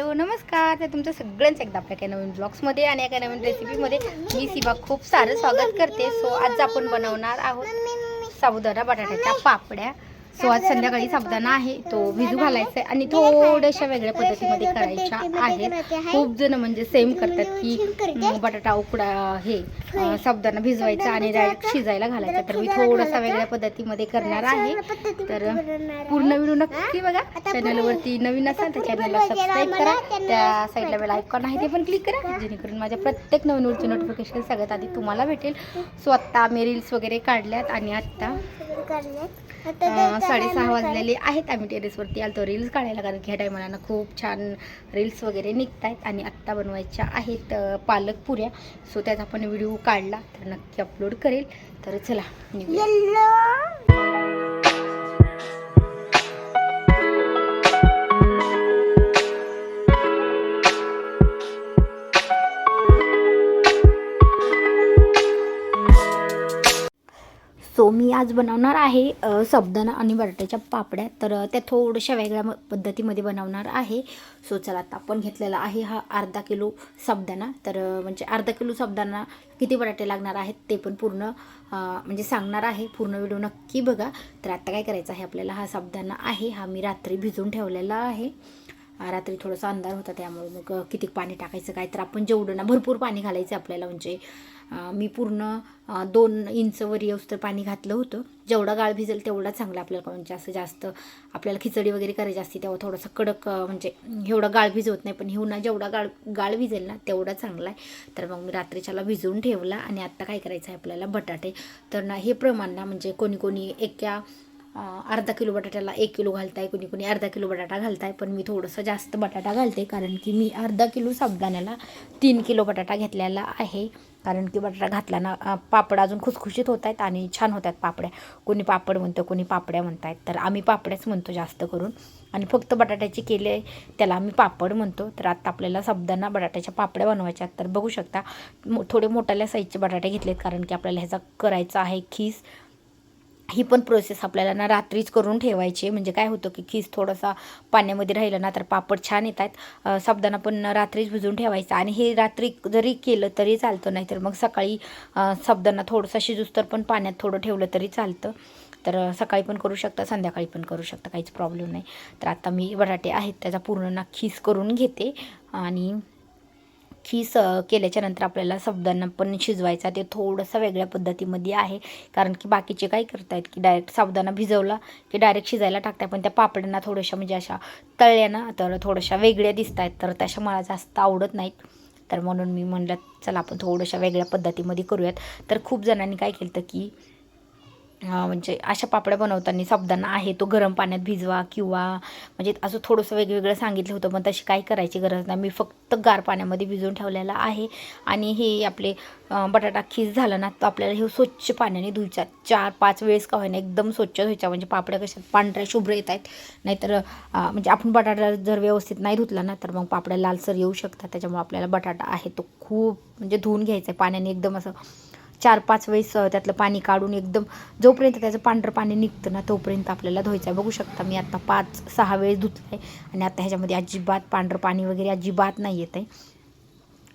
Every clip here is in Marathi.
हॅलो नमस्कार. तर तुमचं सगळ्यांचं एकदा आपल्या काही नवीन ब्लॉग्समध्ये आणि एका नवीन रेसिपीमध्ये मी सिबा खूप सारं स्वागत करते. सो आज आपण बनवणार आहोत साबुदाणा बटाट्याच्या पापड्या. सो आज संध्याकाळी साबुदाणा आहे तो भिजू घालायचा आहे आणि थोड्याशा वेगळ्या पद्धतीमध्ये करायच्या आहेत. खूप जण म्हणजे सेम करतात की बटाटा उकडा हे अं, साबुदाणा भिजवायचा आणि डायरेक्ट शिजायला घालायचा. तर मी थोडासा वेगळ्या पद्धतीमध्ये करणार आहे. तर पूर्ण व्हिडिओ नक्की बघा. चॅनलवरती नवीन असाल तर चॅनलला सबस्क्राईब करा. त्या साईडला बेल आयकॉन आहे ते पण क्लिक करा. जेणेकरून माझ्या प्रत्येक नवीन व्हिडिओचे नोटिफिकेशन सगळ्यात आधी तुम्हाला भेटेल. सो आत्ता आम्ही रील्स वगैरे काढल्यात आणि आत्ता साडेसहा वाजलेले आहेत. आम्ही टेरेसवरती आलतो. रील्स काढायला कारण की ह्या टायमाला ना खूप छान रील्स वगैरे निघत आहेत आणि आत्ता बनवायच्या आहेत पालक पुऱ्या. सो त्याचा आपण व्हिडिओ काढला. तर नक्की अपलोड करेल. तर चला सो मी आज बनवणार आहे सबदाना आणि बटाट्याच्या पापड्या. तर त्या थोड्याशा वेगळ्या पद्धतीमध्ये बनवणार आहे. सो चला आता आपण घेतलेला आहे हा अर्धा किलो सबदाना तर म्हणजे अर्धा किलो सबदाना किती बटाटे लागणार आहेत ते पण पूर्ण म्हणजे सांगणार आहे. पूर्ण व्हिडिओ नक्की बघा. तर आता काय करायचं आहे आपल्याला? हा साबुदाणा आहे. हा मी रात्री भिजवून ठेवलेला आहे. रात्री थोडासा अंधार होता त्यामुळे मग किती पाणी टाकायचं काय तर आपण जेवढं ना भरपूर पाणी घालायचं आपल्याला. म्हणजे मी पूर्ण दोन इंच वर येऊस तर पाणी घातलं होतं. जेवढा गाळ भिजेल तेवढा चांगला आपल्याला म्हणजे असं जास्त आपल्याला खिचडी वगैरे करायची असते तेव्हा थोडंसं कडक म्हणजे एवढा गाळ भिजवत नाही. पण हिवना ना जेवढा गाळ गाळ भिजेल ना तेवढा चांगला आहे. तर मग मी रात्रीच्याला भिजवून ठेवला आणि आत्ता काय करायचं आहे आपल्याला? बटाटे. तर ना हे प्रमाण ना म्हणजे कोणी कोणी एका अर्धा किलो बटाट्याला एक किलो घालताय. कोणी कोणी अर्धा किलो बटाटा घालताय. पण मी थोडंसं जास्त बटाटा घालते. कारण की मी अर्धा किलो साबुदाण्याला तीन किलो बटाटा घेतलेला आहे. कारण की बटाटा घातला ना पापड अजून खुसखुशीत होत आहेत आणि छान होत आहेत पापड्या. कोणी पापड म्हणतं कोणी पापड्या म्हणत आहेत तर आम्ही पापड्याच म्हणतो जास्त करून. आणि फक्त बटाट्याचे केले त्याला आम्ही पापड म्हणतो. तर आता आपल्याला शब्दांना बटाट्याच्या पापड्या बनवायच्या आहेत. तर बघू शकता मो थोडे मोठ्याल्या साईजचे बटाटे घेतलेत कारण की आपल्याला ह्याचा करायचा आहे खीस. ही पण प्रोसेस आपल्याला ना रात्रीच करून ठेवायची आहे. म्हणजे काय होतं की खीस थोडासा पाण्यामध्ये राहिलं ना तर पापड छान येत आहेत साबदाना पण रात्रीच भिजवून ठेवायचा. आणि हे रात्री जरी केलं तरी चालतं नाहीतर मग सकाळी साबदाना थोडंसं शिजूस तर पण पाण्यात थोडं ठेवलं तरी चालतं. तर सकाळी पण करू शकता संध्याकाळी पण करू शकता काहीच प्रॉब्लेम नाही. तर आता मी बटाटे आहेत त्याचा पूर्ण ना खीस करून घेते. आणि खीस स केल्याच्यानंतर आपल्याला साबुदाणा पण शिजवायचा ते थोडंसं वेगळ्या पद्धतीमध्ये आहे. कारण की बाकीचे काय करतायत की डायरेक्ट साबुदाणा भिजवला की डायरेक्ट शिजायला टाकताय पण त्या पापड्यांना थोड्याशा म्हणजे अशा तळल्या ना तर थोड्याशा वेगळ्या दिसत आहेत तर तशा मला जास्त आवडत नाहीत. तर म्हणून मी म्हणलं चला आपण थोड्याशा वेगळ्या पद्धतीमध्ये करूयात. तर खूप जणांनी काय केलं की म्हणजे अशा पापड्या बनवताना साबुदाणा आहे तो गरम पाण्यात भिजवा किंवा म्हणजे असं थोडंसं वेगवेगळं सांगितलं होतं पण तशी काही करायची गरज नाही. मी फक्त गार पाण्यामध्ये भिजवून ठेवलेला आहे आणि हे आपले बटाटा खीस झाला ना तर आपल्याला हे स्वच्छ पाण्याने धुयचा. चार पाच वेळेस का होईना एकदम स्वच्छ धुयचा. म्हणजे पापड्या कशा पांढऱ्या शुभ्र येत आहेत. नाहीतर म्हणजे आपण बटाटा जर व्यवस्थित नाही धुतला ना तर मग पापड्या लालसर येऊ शकतात. त्याच्यामुळे आपल्याला बटाटा आहे तो खूप म्हणजे धुवून घ्यायचा आहे. पाण्याने एकदम असं चार पाच वेळेस त्यातलं पाणी काढून एकदम जोपर्यंत त्याचं पांढरं पाणी निघतं ना तोपर्यंत आपल्याला धुवायचं. आहे बघू शकता मी आता पाच सहा वेळेस धुतलं आहे आणि आता ह्याच्यामध्ये अजिबात पांढरं पाणी वगैरे अजिबात नाही येत आहे.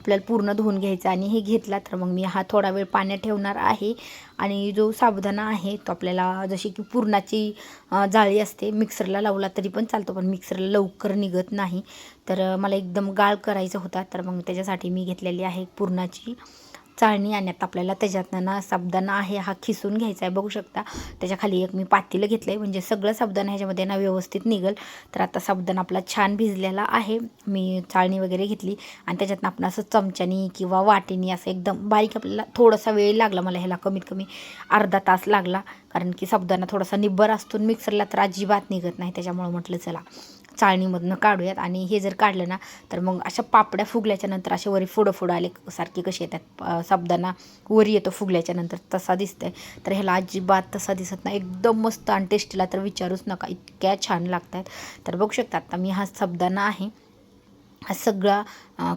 आपल्याला पूर्ण धुवून घ्यायचं आणि हे घेतला तर मग मी हा थोडा वेळ पाण्यात ठेवणार आहे. आणि जो साबुदाणा आहे तो आपल्याला जशी की पुरणाची जाळी असते मिक्सरला लावला तरी पण चालतो पण मिक्सरला लवकर निघत नाही. तर मला एकदम गाळ करायचा होता तर मग त्याच्यासाठी मी घेतलेली आहे पुरणाची. चाळणी आणि आता आपल्याला त्याच्यातनं ना साबुदाणा आहे हा खिसून घ्यायचा आहे बघू शकता. त्याच्याखाली एक मी पातेलं घेतलं आहे म्हणजे सगळं साबुदाणा ह्याच्यामध्ये ना व्यवस्थित निघल. तर आता साबुदाणा आपला छान भिजलेला आहे. मी चाळणी वगैरे घेतली आणि त्याच्यातनं आपण असं चमच्यानी किंवा वाटीनी असं एकदम बारीक आपल्याला थोडासा वेळ लागला मला ह्याला कमीत कमी अर्धा तास लागला. कारण की साबदाणा थोडासा निब्बर असतो मिक्सरला तर अजिबात निघत नाही त्याच्यामुळं म्हटलं चला. चाळणीमधनं काढूयात आणि हे जर काढलं ना तर मग अशा पापड्या फुगल्याच्या नंतर असे वरी फुडं फुडं आले सारखे कसे येतात. अं, वरी येतो फुगल्याच्या नंतर तसा दिसतंय. तर ह्याला अजिबात तसा दिसत नाही. एकदम मस्त आणि टेस्टीला तर विचारूच नका इतक्या छान लागतात. तर बघू शकता आता मी हा साबुदाणा आहे सगळा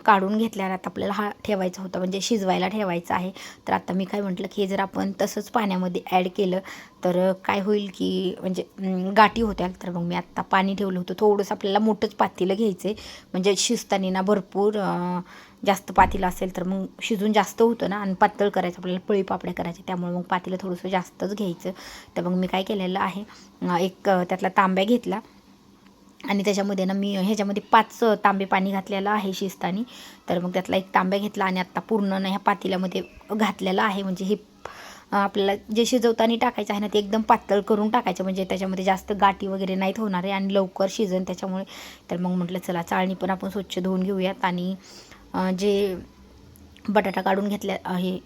काढून घेतल्यावर आता आपल्याला हा ठेवायचा होता. म्हणजे शिजवायला ठेवायचा आहे. तर आता मी काय म्हटलं की हे जर आपण तसंच पाण्यामध्ये ॲड केलं तर काय होईल की म्हणजे गाठी होत्या. तर मग मी आत्ता पाणी ठेवलं होतं. थोडंसं आपल्याला मोठंच पातेलं घ्यायचं आहे म्हणजे शिजताना ना भरपूर जास्त पातीलं असेल तर मग शिजून जास्त होतं ना. आणि पातळ करायचं. आपल्याला पळी पापड्या करायचे त्यामुळे मग पातीलं थोडंसं जास्तच घ्यायचं. तर मग मी काय केलेलं आहे एक त्यातला तांब्या घेतला. आणि त्याच्यामध्ये ना मी ह्याच्यामध्ये पाच तांबे पाणी घातलेलं आहे शिजतानी तर मग त्यातला एक तांब्या घेतला आणि आत्ता पूर्ण ना ह्या पातेल्यामध्ये घातलेलं आहे. म्हणजे हे आपल्याला जे शिजवताना टाकायचं आहे ना ते एकदम पातळ करून टाकायचं. म्हणजे त्याच्यामध्ये जास्त गाठी वगैरे नाहीत होणार आहे आणि लवकर शिजन त्याच्यामुळे. तर मग म्हटलं चला चाळणी पण आपण स्वच्छ धुवून घेऊयात. आणि जे बटाटा काढून घेतल्या हे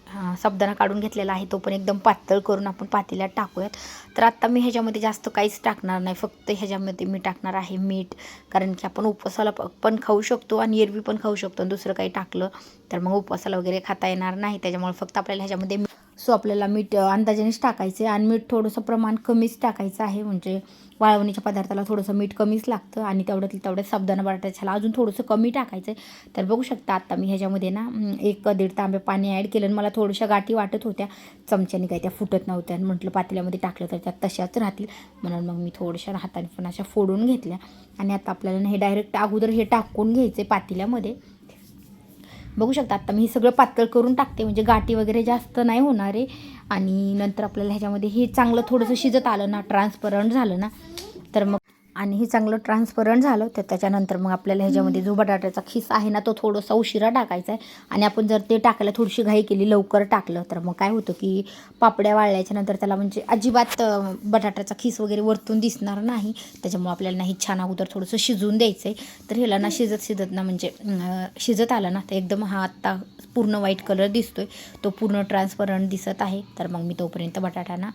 साबुदाणा काढून घेतलेला आहे तो पण एकदम पातळ करून आपण पातेल्यात टाकूयात. तर आत्ता मी ह्याच्यामध्ये जास्त काहीच टाकणार नाही फक्त ह्याच्यामध्ये मी टाकणार आहे मीठ कारण की आपण उपवासाला पण खाऊ शकतो आणि एरवी पण खाऊ शकतो आणि दुसरं काही टाकलं तर मग उपवासाला वगैरे खाता येणार नाही त्याच्यामुळे फक्त आपल्याला ह्याच्यामध्ये मी- सो आपल्याला मीठ अंदाजानेच टाकायचं आणि मीठ थोडंसं प्रमाण कमीच टाकायचं आहे. म्हणजे वाळवणीच्या पदार्थाला थोडंसं मीठ कमीच लागतं आणि तेवढ्यात तेवढ्यात साबुदाणा बटाट्याला अजून थोडंसं कमी टाकायचं आहे. तर बघू शकता आत्ता मी ह्याच्यामध्ये ना एक दीड तांबे पाणी ॲड केलं आणि मला थोड्याशा गाठी वाटत होत्या. चमच्याने काही त्या फुटत नव्हत्या. आणि म्हटलं पातेल्यामध्ये टाकलं तर त्या तशाच राहतील. म्हणून मग मी थोड्याशा हाताने पण अशा फोडून घेतल्या. आणि आता आपल्याला हे डायरेक्ट अगोदर हे टाकून घ्यायचे पातेल्यामध्ये. बघू शकता आत्ता मी हे सगळं पातळ करून टाकते म्हणजे गाठी वगैरे जास्त नाही होणार आहे. आणि नंतर आपल्याला ह्याच्यामध्ये हे चांगलं थोडंसं शिजत आलं ना ट्रान्सपरंट झालं ना आणि हे चांगलं ट्रान्सपरंट झालं तर त्याच्यानंतर मग आपल्याला ह्याच्यामध्ये जो बटाट्याचा खिस आहे ना तो थोडासा उशिरा टाकायचा आहे. आणि आपण जर ते टाकायला थोडीशी घाई केली लवकर टाकलं तर मग काय होतं की पापड्या वाळल्याच्या नंतर त्याला म्हणजे अजिबात बटाट्याचा खिस वगैरे वरतून दिसणार नाही. त्याच्यामुळे आपल्याला नाही छान अगोदर थोडंसं शिजवून द्यायचं आहे तर ह्याला ना शिजत शिजत ना म्हणजे शिजत आलं ना तर एकदम हा आत्ता पूर्ण व्हाईट कलर दिसतोय. तो पूर्ण ट्रान्सपरंट दिसत आहे. तर मग मी तोपर्यंत बटाटा ना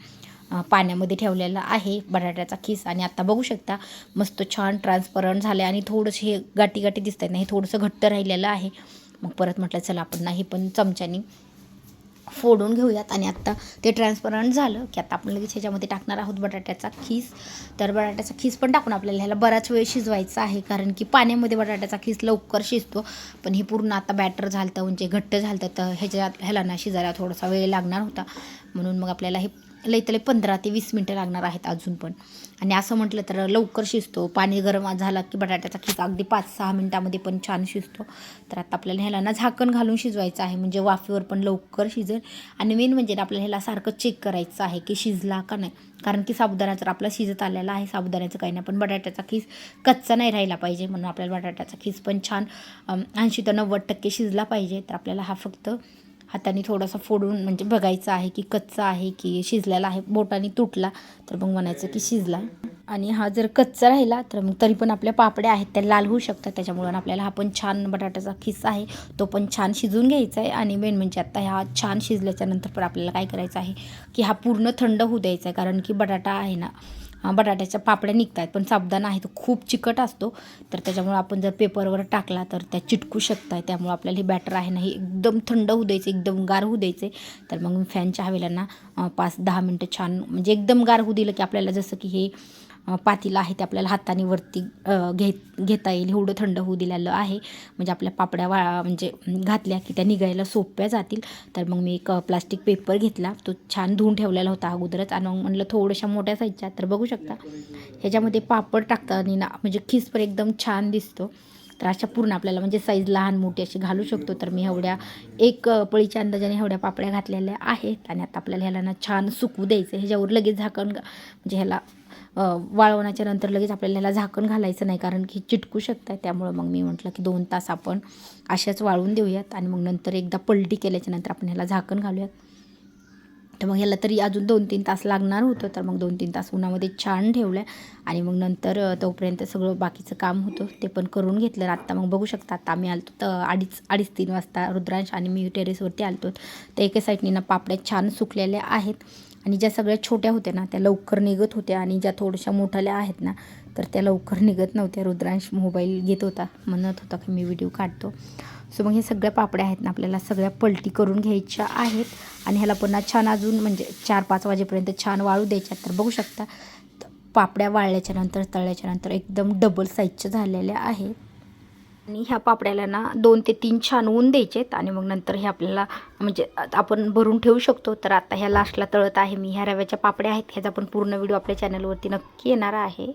पाण्यामध्ये ठेवलेला आहे बटाट्याचा खिस. आणि आता बघू शकता मस्त छान ट्रान्सपरंट झाले आणि थोडंसं हे गाठी गाठी दिसत आहेत ना हे थोडंसं घट्ट राहिलेलं आहे. मग परत म्हटलं चला आपण ना हे पण चमच्यानी फोडून घेऊयात. आणि आत्ता ते ट्रान्सपरंट झालं की आता आपण लगेच ह्याच्यामध्ये टाकणार आहोत बटाट्याचा खीस. तर बटाट्याचा खीस पण टाकून आपल्याला ह्याला बराच वेळ शिजवायचा आहे कारण की पाण्यामध्ये बटाट्याचा खीस लवकर शिजतो. पण हे पूर्ण आता बॅटर झालं म्हणजे घट्ट झालं तर ह्याच्यात ह्याला ना शिजायला थोडासा वेळ लागणार होता. म्हणून मग आपल्याला हे लईतले पंधरा ते वीस मिनटं लागणार आहेत अजून पण. आणि असं म्हटलं तर लवकर शिजतो. पाणी गरम झाला की बटाट्याचा खिस अगदी पाच सहा मिनटामध्ये पण छान शिजतो. तर आता आपल्याला ह्याला ना झाकण घालून शिजवायचं आहे. म्हणजे वाफेवर पण लवकर शिजेल. आणि मेन म्हणजे आपल्याला ह्याला सारखं चेक करायचं आहे की शिजला का नाही. कारण की साबुदाणा जर आपला शिजत आलेला आहे साबुदाण्याचं काही नाही. पण बटाट्याचा खीस कच्चा नाही राहिला पाहिजे. म्हणून आपल्याला बटाट्याचा खीस पण छान ऐंशी ते नव्वद टक्के शिजला पाहिजे. तर आपल्याला हा फक्त हाताने थोडासा फोडून म्हणजे बघायचं आहे की कच्चा आहे की शिजलेला आहे. बोटाने तुटला तर मग म्हणायचं की शिजला. आणि हा जर कच्चा राहिला तर मग तरी पण आपल्या पापड्या आहेत त्या लाल होऊ शकतात. त्याच्यामुळं आपल्याला हा पण छान बटाट्याचा खिस्सा आहे. तो पण छान शिजून घ्यायचा आहे. आणि मेन म्हणजे आता हा छान शिजल्याच्यानंतर पण आपल्याला काय करायचं आहे की हा पूर्ण थंड होऊ द्यायचा आहे. कारण की बटाटा आहे ना बटाट्याच्या पापड्या निघत आहेत पण साबुदाणा आहे तो खूप चिकट असतो. तर त्याच्यामुळे आपण जर पेपरवर टाकला तर त्या चिटकू शकत आहे त्यामुळे आपल्याला हे बॅटर आहे ना हे एकदम थंड होऊ द्यायचं एकदम गार होऊ द्यायचे. तर मग मी फॅनच्या हवेला ना पाच दहा मिनटं छान म्हणजे एकदम गार होऊ दिलं की आपल्याला जसं की हे पातीला पातेलं आहे ते आपल्याला हाताने वरती घे घेत घेता येईल. एवढं थंड होऊ दिलेलं आहे. म्हणजे आपल्या पापड्या वा म्हणजे घातल्या की त्या निघायला सोप्या जातील. तर मग मी एक प्लास्टिक पेपर घेतला. तो छान धुवून ठेवलेला होता अगोदरच. आणि मग म्हणलं थोड्याशा मोठ्या साईजच्या तर बघू शकता. ह्याच्यामध्ये पापड टाकताना ना म्हणजे खिस पण एकदम छान दिसतो. तर अशा पूर्ण आपल्याला म्हणजे साईज लहान मोठी अशी घालू शकतो. तर मी एवढ्या एक पळीच्या अंदाजाने एवढ्या पापड्या घातलेल्या आहेत. आणि आता आपल्याला ह्याला ना छान सुकू द्यायचं ह्याच्यावर लगेच झाकण म्हणजे ह्याला वाळवण्याच्या नंतर लगेच आपल्याला ह्याला झाकण घालायचं नाही. कारण की चिटकू शकतं त्यामुळं मग मी म्हटलं की दोन तास आपण अशाच वाळवून देऊयात. आणि मग नंतर एकदा पलटी केल्याच्यानंतर आपण ह्याला झाकण घालूयात. तर मग ह्याला तरी अजून दोन तीन तास लागणार होतं. तर मग दोन तीन तास उन्हामध्ये छान ठेवलं आहे आणि मग नंतर तोपर्यंत सगळं बाकीचं काम होतं. ते पण करून घेतलं. आत्ता मग बघू शकता आत्ता आम्ही आलतो तर अडीच अडीच तीन वाजता रुद्रांश आणि मी टेरेसवरती आलतो. तर एका साईडनी ना पापड्या छान सुकलेल्या आहेत. आणि ज्या सगळ्या छोट्या होत्या ना त्या लवकर निघत होत्या. आणि ज्या थोड्याशा मोठ्याल्या आहेत ना तर त्या लवकर निघत नव्हत्या. रुद्रांश मोबाईल घेत होता. म्हणत होता की मी व्हिडिओ काढतो. सो मग हे सगळ्या पापड्या आहेत ना आपल्याला सगळ्या पलटी करून घ्यायच्या आहेत. आणि ह्याला पुन्हा छान अजून म्हणजे चार पाच वाजेपर्यंत छान वाळू द्यायच्या तर बघू शकता पापड्या वाळल्याच्या नंतर तळल्याच्या नंतर एकदम डबल साईजच्या झालेल्या आहेत. आणि ह्या पापड्याला ना दोन ते तीन छान ऊन द्यायचेत आणि मग नंतर हे आपल्याला म्हणजे आपण भरून ठेवू शकतो. तर आता ह्या लास्टला तळत आहे मी. ह्या रव्याच्या पापड्या आहेत. ह्याचा पण पूर्ण व्हिडिओ आपल्या चॅनलवरती नक्की येणार आहे.